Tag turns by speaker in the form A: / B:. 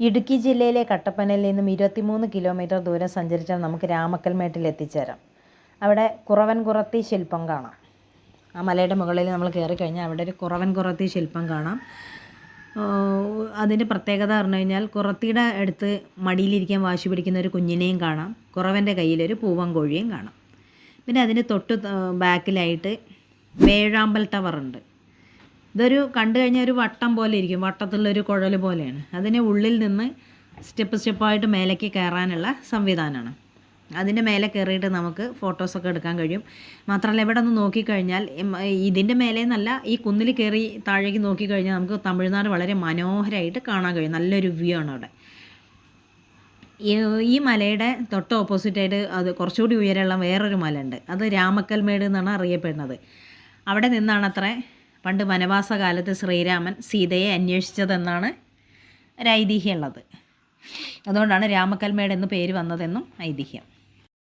A: ഇടുക്കി ജില്ലയിലെ കട്ടപ്പനയിൽ നിന്നും ഇരുപത്തിമൂന്ന് കിലോമീറ്റർ ദൂരം സഞ്ചരിച്ചാൽ നമുക്ക് രാമക്കൽമേട്ടിൽ എത്തിച്ചേരാം. അവിടെ കുറവൻ കുറത്തി ശില്പം കാണാം. ആ മലയുടെ മുകളിൽ നമ്മൾ കയറി കഴിഞ്ഞാൽ അവിടെ ഒരു കുറവൻ കുറത്തി ശില്പം കാണാം. അതിന്റെ പ്രത്യേകത പറഞ്ഞു കഴിഞ്ഞാൽ കുറത്തിയുടെ അടുത്ത് മടിയിലിരിക്കാൻ വാശി പിടിക്കുന്ന ഒരു കുഞ്ഞിനെയും കാണാം. കുറവന്റെ കയ്യിലൊരു പൂവൻ കോഴിയും കാണാം. പിന്നെ അതിന് തൊട്ട് ബാക്കിലായിട്ട് വേഴാമ്പൽ ടവർ ഉണ്ട്. ഇതൊരു കണ്ടു കഴിഞ്ഞാൽ ഒരു വട്ടം പോലെ ഇരിക്കും. വട്ടത്തിലുള്ളൊരു കുഴൽ പോലെയാണ്. അതിന് ഉള്ളിൽ നിന്ന് സ്റ്റെപ്പ് സ്റ്റെപ്പായിട്ട് മേലേക്ക് കയറാനുള്ള സംവിധാനമാണ്. അതിന്റെ മേലെ കയറിയിട്ട് നമുക്ക് ഫോട്ടോസൊക്കെ എടുക്കാൻ കഴിയും. മാത്രമല്ല ഇവിടെ ഒന്ന് നോക്കിക്കഴിഞ്ഞാൽ ഇതിന്റെ മേലെ എന്നല്ല ഈ കുന്നിൽ കയറി താഴേക്ക് നോക്കിക്കഴിഞ്ഞാൽ നമുക്ക് തമിഴ്നാട് വളരെ മനോഹരമായിട്ട് കാണാൻ കഴിയും. നല്ലൊരു വ്യൂ ആണ് അവിടെ. ഈ മലയുടെ തൊട്ട് ഓപ്പോസിറ്റായിട്ട് അത് കുറച്ചുകൂടി ഉയരമുള്ള വേറൊരു മല ഉണ്ട് അത് രാമക്കൽമേട് എന്നാണ് അറിയപ്പെടുന്നത്. അവിടെ നിന്നാണ് അത്ര പണ്ട് വനവാസ കാലത്ത് ശ്രീരാമൻ സീതയെ അന്വേഷിച്ചതെന്നാണ് ഒരു ഐതിഹ്യമുള്ളത് അതുകൊണ്ടാണ് രാമക്കൽമേട് എന്ന് പേര് വന്നതെന്നും ഐതിഹ്യം.